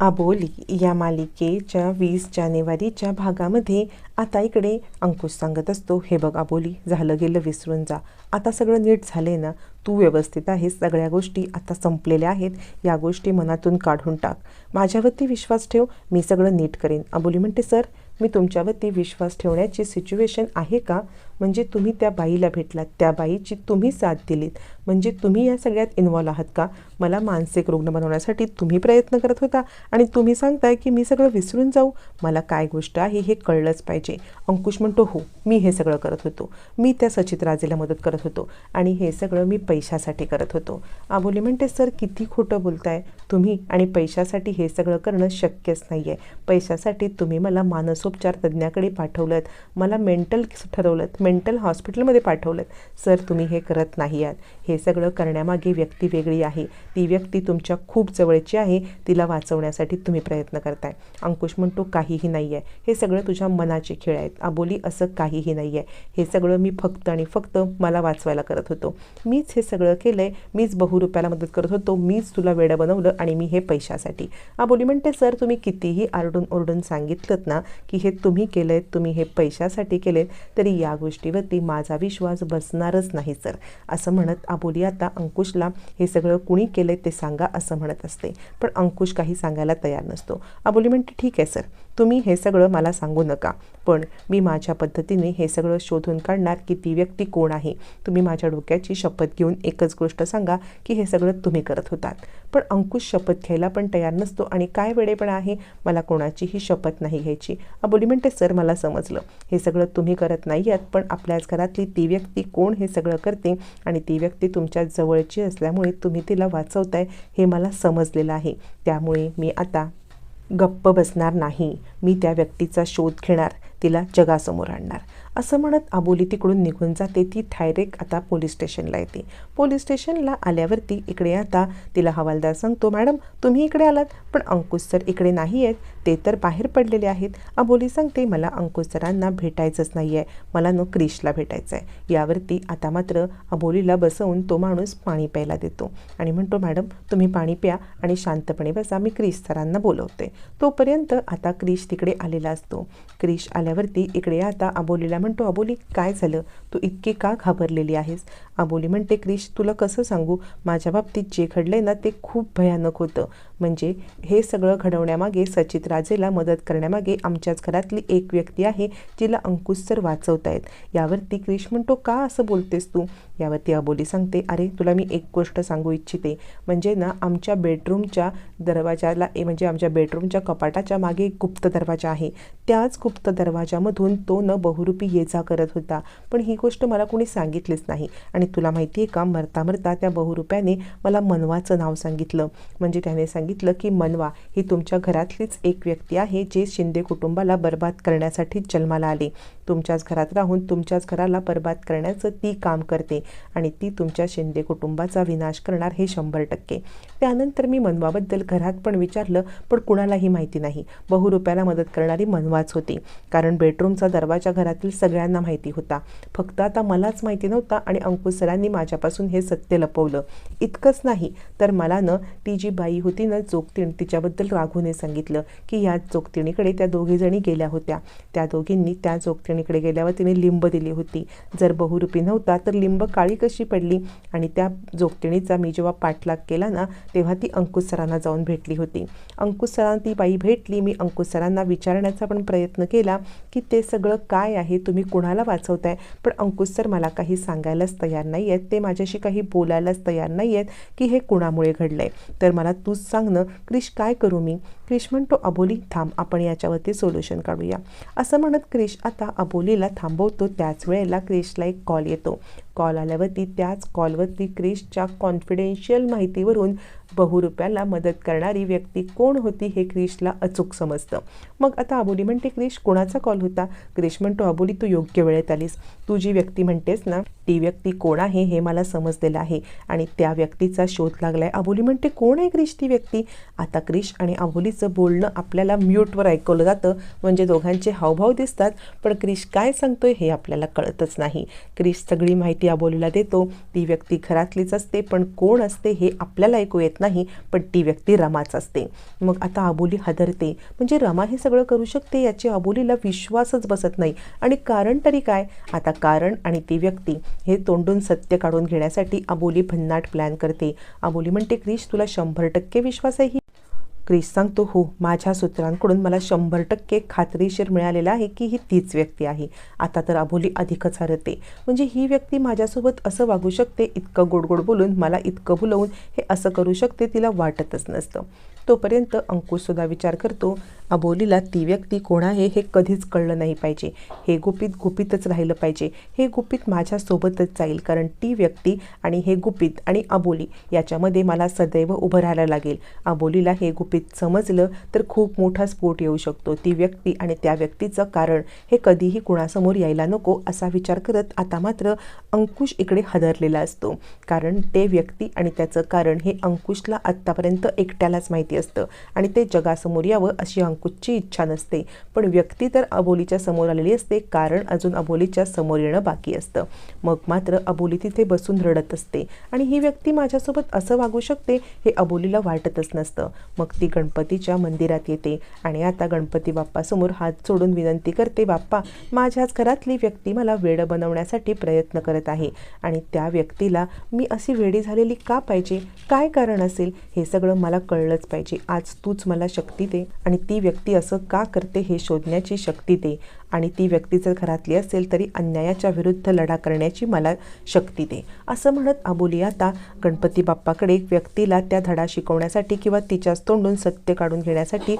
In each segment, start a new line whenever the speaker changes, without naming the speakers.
आबोली या मालिकेच्या वीस जानेवारीच्या भागामध्ये आता इकडे अंकुश सांगत असतो हे बघ आबोली झालं गेलं विसरून जा. आता सगळं नीट झाले ना? तू व्यवस्थित आहेस सगळ्या गोष्टी आता संपलेल्या आहेत या गोष्टी मनातून काढून टाक. माझ्यावरती विश्वास ठेव मी सगळं नीट करेन. आबोली म्हणते सर मी तुमच्यावरती विश्वास ठेवण्याची सिच्युएशन आहे का? म्हणजे तुम्ही त्या बाईला भेटलात त्या बाईची तुम्ही साथ दिलीत. म्हणजे तुम्ही या सगळ्यात इन्वॉल्व आहात का? मला मानसिक रुग्ण बनवण्यासाठी तुम्ही प्रयत्न करत होता आणि तुम्ही सांगताय की मी सगळं विसरून जाऊ. मला काय गोष्ट आहे हे कळलंच पाहिजे. अंकुश म्हणतो हो मी हे सगळं करत होतो. मी त्या सचित राजेला मदत करत होतो आणि हे सगळं मी पैशासाठी करत होतो. आबोली म्हणते सर किती खोटं बोलताय तुम्ही आणि पैशासाठी हे सगळं करणं शक्यच नाही आहे पैशासाठी तुम्ही मला मानसोपचार तज्ज्ञाकडे पाठवलं मला मेंटल ठरवलं मेंटल हॉस्पिटलमध्ये पाठवलं सर तुम्ही हे करत नाही आहात. हे सगळं करण्यामागे व्यक्ती वेगळी आहे. ती व्यक्ती तुमच्या खूप जवळची आहे. तिला वाचवण्यासाठी तुम्ही प्रयत्न करताय. अंकुश म्हणतो काहीही नाही आहे. हे सगळं तुझ्या मनाचे खेळ आहेत. आबोली असं काहीही नाही आहे. हे सगळं मी फक्त आणि फक्त मला वाचवायला करत होतो. मीच हे सगळं केलं आहे मीच बहुरुपयाला मदत करत होतो. मीच तुला वेडं बनवलं आणि मी हे पैशासाठी. आबोली म्हणते सर तुम्ही कितीही आरडून ओरडून सांगितलं ना की हे तुम्ही केलं आहे तुम्ही हे पैशासाठी केले तरी या गोष्टी गोष्टीवरती माझा विश्वास बसणारच नाही सर. असं म्हणत आबोली आता अंकुशला हे सगळं कुणी केलं ते सांगा असं म्हणत असते. पण अंकुश काही सांगायला तयार नसतो. आबोली म्हणते ठीक आहे सर. तुम्ही हे सगळं मला सांगू नका. पण मी माझ्या पद्धतीने हे सगळं शोधून काढणार की ती व्यक्ती कोण आहे. तुम्ही माझ्या डोक्याची शपथ घेऊन एकच गोष्ट सांगा की हे सगळं तुम्ही करत होतात. पण अंकुश शपथ घ्यायला पण तयार नसतो आणि काय वेळेपणा आहे? मला कोणाचीही शपथ नाही घ्यायची. अबोली म्हणते सर मला समजलं. हे सगळं तुम्ही करत नाही आहात पण आपल्याच घरातली ती व्यक्ती कोण हे सगळं करते आणि ती व्यक्ती तुमच्या जवळची असल्यामुळे तुम्ही तिला वाचवताय हे मला समजलेलं आहे. त्यामुळे मी आता गप्प बसणार नाही. मी त्या व्यक्तीचा शोध घेणार तिला जगासमोर आणणार. असं म्हणत आबोली तिकडून निघून जाते. ती डायरेक्ट आता पोलीस स्टेशनला येते. पोलीस स्टेशनला आल्यावरती इकडे आता तिला हवालदार सांगतो मॅडम तुम्ही इकडे आलात पण अंकुश सर इकडे नाही आहेत. ते तर बाहेर पडलेले आहेत. अबोली सांगते मला अंकुश सरांना भेटायचंच नाही आहे मला न क्रिशला भेटायचं आहे यावरती आता मात्र अबोलीला बसवून तो माणूस पाणी प्यायला देतो आणि म्हणतो मॅडम तुम्ही पाणी प्या आणि शांतपणे बसा. मी क्रिश सरांना बोलवते. तोपर्यंत आता क्रिश तिकडे आलेला असतो. क्रिश आल्यावरती इकडे आता अबोलीला म्हणतो अबोली काय झालं? तू इतकी का घाबरलेली आहेस? अबोली म्हणते क्रिश तुला कसं सांगू? माझ्या बाबतीत जे घडलंय ना ते खूप भयानक होतं. म्हणजे हे सगळं घडवण्यामागे सचित राजेला मदत करण्यामागे आमच्याच घरातली एक व्यक्ती आहे जिला अंकुश सर वाचवत आहेत. यावरती क्रिश म्हणतो का असं बोलतेस तू? यावरती अबोली सांगते अरे तुला मी एक गोष्ट सांगू इच्छिते. म्हणजे ना आमच्या बेडरूमच्या दरवाजाला म्हणजे आमच्या बेडरूमच्या कपाटाच्या मागे एक गुप्त दरवाजा आहे. त्याच गुप्त दरवाजामधून तो न बहुरूपी ये जा करत होता. पण ही गोष्ट मला कोणी सांगितलीच नाही. आणि तुला माहिती आहे का मरता मरता त्या बहुरूप्याने मला मनवाचं नाव सांगितलं. म्हणजे त्याने सांगितलं सांगितलं की मनवा ही तुमच्या घरातलीच एक व्यक्ती आहे जे शिंदे कुटुंबाला बर्बाद करण्यासाठी जन्माला आले. तुमच्याच घरात राहून तुमच्याच घराला बर्बाद करण्याचं ती काम करते आणि ती तुमच्या शिंदे कुटुंबाचा विनाश करणार हे शंभर टक्के. त्यानंतर मी मनवाबद्दल घरात पण विचारलं पण कुणालाही माहिती नाही. बहुरुप्याला मदत करणारी मनवाच होती. कारण बेडरूमचा दरवाजा घरातील सगळ्यांना माहिती होता. फक्त आता मलाच माहिती नव्हता आणि अंकुश सरांनी माझ्यापासून हे सत्य लपवलं. इतकंच नाही तर मला न ती जी बाई होती ना चोक्तीण तिच्याबद्दल राघूने सांगितलं की या जोगतिणीकडे त्या दोघीजणी गेल्या होत्या. त्या दोघींनी त्या जोगतिणीकडे गेल्यावर तिने लिंब दिली होती. जर बहुरूपी नव्हता तर लिंब काळी कशी पडली? आणि त्या जोगतिणीचा मी जेव्हा पाठलाग केला ना तेव्हा ती अंकुश सरांना जाऊन भेटली होती. अंकुश सरांना ती बाई भेटली. मी अंकुश सरांना विचारण्याचा पण प्रयत्न केला की ते सगळं काय आहे तुम्ही कुणाला वाचवताय? पण अंकुश सर मला काही सांगायलाच तयार नाही आहेत ते माझ्याशी काही बोलायलाच तयार नाही आहेत की हे कुणामुळे घडलं आहे तर मला तूच सांग ना क्रिश काय करू मी? क्रिश म्हणतो अबोली थांब आपण याच्यावरती सोल्युशन काढूया. असं म्हणत क्रिश आता अबोलीला थांबवतो. त्याच वेळेला क्रिशला एक कॉल येतो. कॉल आल्यावरती त्याच कॉलवरती क्रिशच्या कॉन्फिडेन्शियल माहितीवरून बहुरुप्याला मदत करणारी व्यक्ती कोण होती हे क्रिशला अचूक समजतं. मग आता अबोली म्हणते क्रिश कोणाचा कॉल होता? क्रिश म्हणतो अबोली तू योग्य वेळेत आलीस. तू जी व्यक्ती म्हणतेस ना ती व्यक्ती कोण आहे हे मला समजलेलं आहे आणि त्या व्यक्तीचा शोध लागलाय. अबोली म्हणते कोण आहे क्रिश ती व्यक्ती? आता क्रिश आणि अबोली अबोलीचं बोलणं आपल्याला म्यूटवर ऐकवलं जातं. म्हणजे दोघांचे हावभाव दिसतात पण क्रिश काय सांगतोय हे आपल्याला कळतच नाही. क्रिश सगळी माहिती अबोलीला देतो. ती व्यक्ती घरातलीच असते पण कोण असते हे आपल्याला ऐकू येत नाही पण ती व्यक्ती रमाच असते. मग आता अबोली हादरते. म्हणजे रमा हे सगळं करू शकते याची अबोलीला विश्वासच बसत नाही. आणि कारण तरी काय? आता कारण आणि ती व्यक्ती हे तोंडून सत्य काढून घेण्यासाठी अबोली भन्नाट प्लॅन करते. अबोली म्हणते क्रिश तुला शंभर टक्के विश्वास आहे क्रिस सांगतो हो माझ्या सूत्रांकडून मला शंभर टक्के खात्रीशीर मिळालेलं आहे की ही तीच व्यक्ती आहे. आता तर अबोली अधिकच हरते. म्हणजे ही व्यक्ती माझ्यासोबत असं वागू शकते इतकं गोड गोड बोलून मला इतकं बोलवून हे असं करू शकते तिला वाटतच नसतं. तोपर्यंत अंकुशसुद्धा विचार करतो अबोलीला ती व्यक्ती कोण आहे हे कधीच कळलं नाही पाहिजे. हे गुपित गुपितच राहिलं पाहिजे. हे गुपित माझ्यासोबतच जाईल कारण ती व्यक्ती आणि हे गुपित आणि अबोली याच्यामध्ये मला सदैव उभं राहायला लागेल. अबोलीला हे गुपित समजलं तर खूप मोठा स्फोट येऊ शकतो. ती व्यक्ती आणि त्या व्यक्तीचं कारण हे कधीही कुणासमोर यायला नको असा विचार करत आता मात्र अंकुश इकडे हादरलेला असतो. कारण ते व्यक्ती आणि त्याचं कारण हे अंकुशला आत्तापर्यंत एकट्यालाच माहिती असतं आणि ते जगासमोर यावं अशी अंकुशची इच्छा नसते. पण व्यक्ती तर अबोलीच्या समोर आलेली असते कारण अजून अबोलीच्या समोर येणं बाकी असतं. मग मात्र अबोली तिथे बसून रडत असते. आणि ही व्यक्ती माझ्यासोबत असं वागू शकते हे अबोलीला वाटतच नसतं. मग ती गणपतीच्या मंदिरात येते. आणि आता गणपती बाप्पासमोर हात सोडून विनंती करते बाप्पा माझ्याच घरातली व्यक्ती मला वेड बनवण्यासाठी प्रयत्न करत आहे. आणि त्या व्यक्तीला मी अशी वेडी झालेली का पाहिजे? काय कारण असेल? हे सगळं मला कळलंच पाहिजे. आज तूच मला शक्ती दे. आणि ती व्यक्ती असं का करते हे शोधण्याची शक्ती दे. आणि ती व्यक्ती जर घरातली असेल तरी अन्यायाच्या विरुद्ध लढा करण्याची मला शक्ती दे. असं म्हणत अबोली आता गणपती बाप्पाकडे व्यक्तीला त्या धडा शिकवण्यासाठी किंवा तिच्याच तोंडून सत्य काढून घेण्यासाठी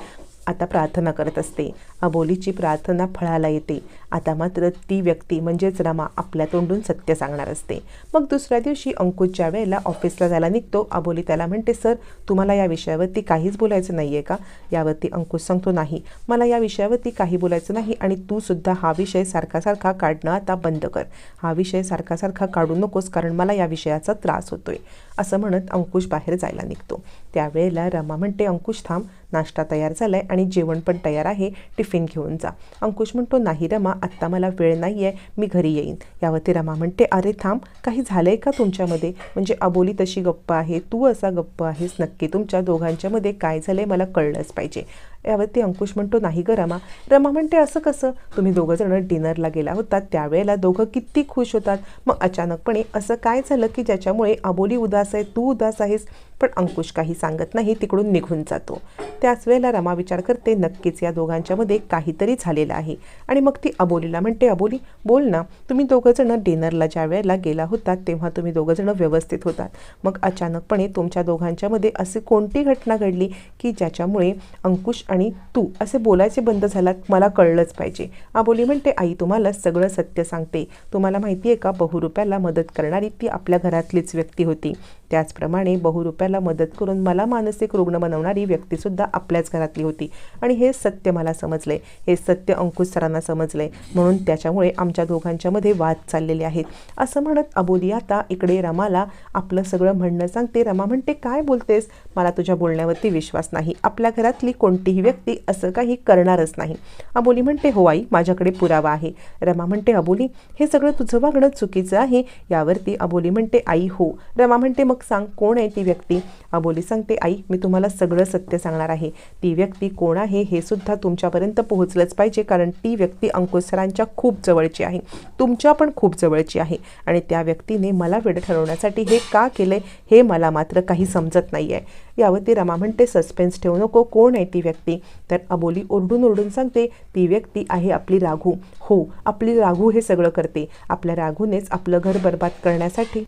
आता प्रार्थना करत असते. अबोलीची प्रार्थना फळाला येते. आता मात्र ती व्यक्ती म्हणजेच रमा आपल्या तोंडून सत्य सांगणार असते. मग दुसऱ्या दिवशी अंकुश ज्या वेळेला ऑफिसला जायला निघतो. अबोली त्याला म्हणते सर तुम्हाला या विषयावरती काहीच बोलायचं नाही आहे का? यावरती अंकुश सांगतो नाही. मला या विषयावरती काही बोलायचं नाही आणि तू सुद्धा हा विषय सारखा सारखा काढणं आता बंद कर. हा विषय सारखा सारखा काढू नकोस कारण मला या विषयाचा त्रास होतोय. असं म्हणत अंकुश बाहेर जायला निघतो. त्यावेळेला रमा म्हणते अंकुश थांब. नाश्ता तयार झाला आहे आणि जेवण पण तयार आहे. टिफिन घेऊन जा. अंकुश म्हणतो नाही रमा आत्ता मला वेळ नाही आहे मी घरी येईन. यावरती रमा म्हणते अरे थांब काही झालं आहे का तुमच्यामध्ये? म्हणजे अबोली तशी गप्प आहे तू असा गप्प आहेस नक्की. तुमच्या दोघांच्यामध्ये काय झालं आहे मला कळलंच पाहिजे. यावरती अंकुश म्हणतो नाही ग रमा. रमा म्हणते असं कसं? तुम्ही दोघंजणं डिनरला गेला होता त्यावेळेला दोघं किती खुश होतात. मग अचानकपणे असं काय झालं की ज्याच्यामुळे अबोली उदास आहे तू उदास आहेस? पण अंकुश काही सांगत नाही तिकडून निघून जातो. त्याच वेळेला रमा विचार करते नक्कीच या दोघांच्यामध्ये काहीतरी झालेलं आहे. आणि मग ती अबोलीला म्हणते अबोली बोल ना. तुम्ही दोघंजणं डिनरला ज्या वेळेला गेला होतात तेव्हा तुम्ही दोघंजणं व्यवस्थित होतात. मग अचानकपणे तुमच्या दोघांच्यामध्ये असे कोणती घटना घडली की ज्याच्यामुळे अंकुश आणि आणि तू असे बोलायचे बंद झालात मला कळलंच पाहिजे. आबोली म्हणते आई तुम्हाला सगळं सत्य सांगते. तुम्हाला माहिती आहे का बहुरुप्याला मदत करणारी ती आपल्या घरातलीच व्यक्ती होती. त्याचप्रमाणे बहुरुप्याला मदत करून मला मानसिक रुग्ण बनवणारी व्यक्तीसुद्धा आपल्याच घरातली होती. आणि हे सत्य मला समजले हे सत्य अंकुश सरांना समजले म्हणून त्याच्यामुळे आमच्या दोघांच्यामध्ये वाद चाललेले आहेत. असं म्हणत अबोली आता इकडे रमाला आपलं सगळं म्हणणं सांगते. रमा म्हणते काय बोलतेस? मला तुझ्या बोलण्यावरती विश्वास नाही. आपल्या घरातली कोणतीही व्यक्ती असं काही करणारच नाही. अबोली म्हणते हो आई माझ्याकडे पुरावा आहे. रमा म्हणते अबोली हे सगळं तुझं वागणं चुकीचं आहे. यावरती अबोली म्हणते आई हो. रमा म्हणते मग सांग कोण आहे ती व्यक्ती? अबोली सांगते आई मी तुम्हाला सगळं सत्य सांगणार आहे. ती व्यक्ती कोण आहे हे सुद्धा तुमच्यापर्यंत पोहोचलंच पाहिजे कारण ती व्यक्ती अंकुश सरांच्या खूप जवळची आहे. तुमच्या पण खूप जवळची आहे. आणि त्या व्यक्तीने मला वेळ ठरवण्यासाठी हे का केलंय हे मला मात्र काही समजत नाही आहे यावरती रमा म्हणते सस्पेन्स ठेवू नको कोण आहे ती व्यक्ती? तर अबोली ओरडून ओरडून सांगते ती व्यक्ती आहे आपली राघू. हो आपली राघू हे सगळं करते. आपल्या राघूनेच आपलं घर बर्बाद करण्यासाठी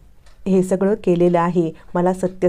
हे सगळं केलेलं आहे. मला सत्य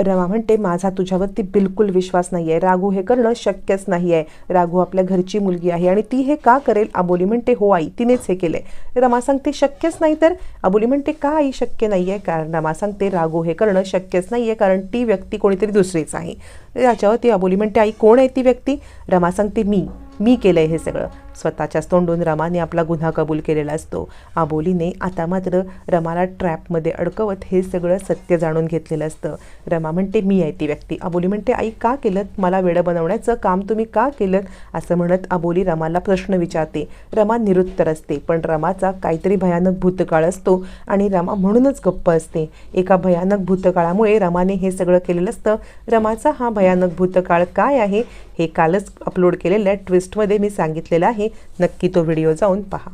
रमा म्हणते माझा तुझ्यावरती बिलकुल विश्वास नाही आहे राघू हे करणं शक्यच नाही आहे राघू आपल्या घरची मुलगी आहे आणि ती हे का करेल? अबोली म्हणते हो आई तिनेच हे केलंय. रमा सांगते शक्यच नाही तर? अबोली म्हणते का आई शक्य नाही आहे कारण रमा सांगते राघू हे करणं शक्यच नाही आहे कारण ती व्यक्ती कोणीतरी दुसरीच आहे. याच्यावरती अबोली म्हणते आई कोण आहे ती व्यक्ती? रमा सांगते मी. मी केलं आहे हे सगळं. स्वतःच्याच तोंडून रमाने आपला गुन्हा कबूल केलेला असतो. आबोलीने आता मात्र रमाला ट्रॅपमध्ये अडकवत हे सगळं सत्य जाणून घेतलेलं असतं. रमा म्हणते मी आहे ती व्यक्ती. आबोली म्हणते आई का केलं मला वेडं बनवण्याचं काम तुम्ही का केलं असं म्हणत आबोली रमाला प्रश्न विचारते. रमा निरुत्तर असते पण रमाचा काहीतरी भयानक भूतकाळ असतो आणि रमा म्हणूनच गप्प असते. एका भयानक भूतकाळामुळे रमाने हे सगळं केलेलं असतं. रमाचा हा भयानक भूतकाळ काय आहे? हे कालच अपलोड केलेल्या ट्विस्टमध्ये मी सांगितलेलं आहे. नक्की तो व्हिडिओ जाऊन पहा.